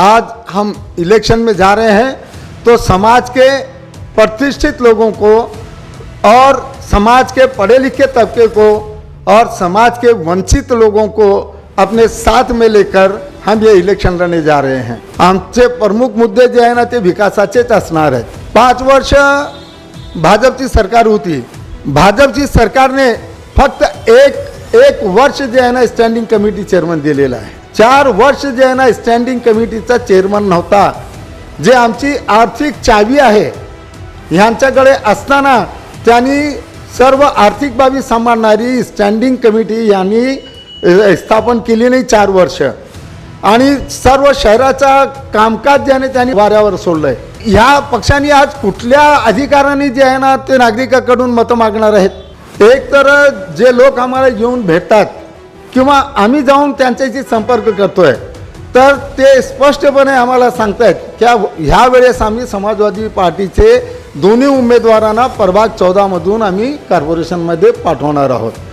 आज हम इलेक्शन में जा रहे हैं तो समाज के प्रतिष्ठित लोगों को और समाज के पढ़े लिखे तबके को और समाज के वंचित लोगों को अपने साथ में लेकर हम ये इलेक्शन लढणे जा रहे हैं। आमचे प्रमुख मुद्दे जे आहे ना ते विकासाचेच असणार आहेत। पाच वर्ष भाजपची सरकार होती। भाजपची सरकारने फक्त एक एक वर्ष जे आहे ना स्टँडिंग कमिटी चेअरमन दिलेलं आहे। चार वर्ष जे आहे ना स्टँडिंग कमिटीचा चेअरमन नव्हता. जे आमची आर्थिक चावी आहे ह्यांच्याकडे असताना त्यांनी सर्व आर्थिक बाबी सांभाळणारी स्टँडिंग कमिटी यांनी स्थापन केली नाही चार वर्ष. आणि सर्व शहराचा कामकाज ज्याने त्यांनी वाऱ्यावर सोडलंय. ह्या पक्षाने आज कुठल्या अधिकाराने जे आहे ना ते नागरिकाकडून मतं मागणार आहेत? एक तर जे लोक आम्हाला येऊन भेटतात किंवा आम्ही जाऊन त्यांच्याशी संपर्क करतो आहे तर ते स्पष्टपणे आम्हाला सांगतायत की ह्या वेळेस आम्ही समाजवादी पार्टीचे दोन्ही उमेदवारांना प्रभाग चौदामधून आम्ही कॉर्पोरेशनमध्ये पाठवणार आहोत.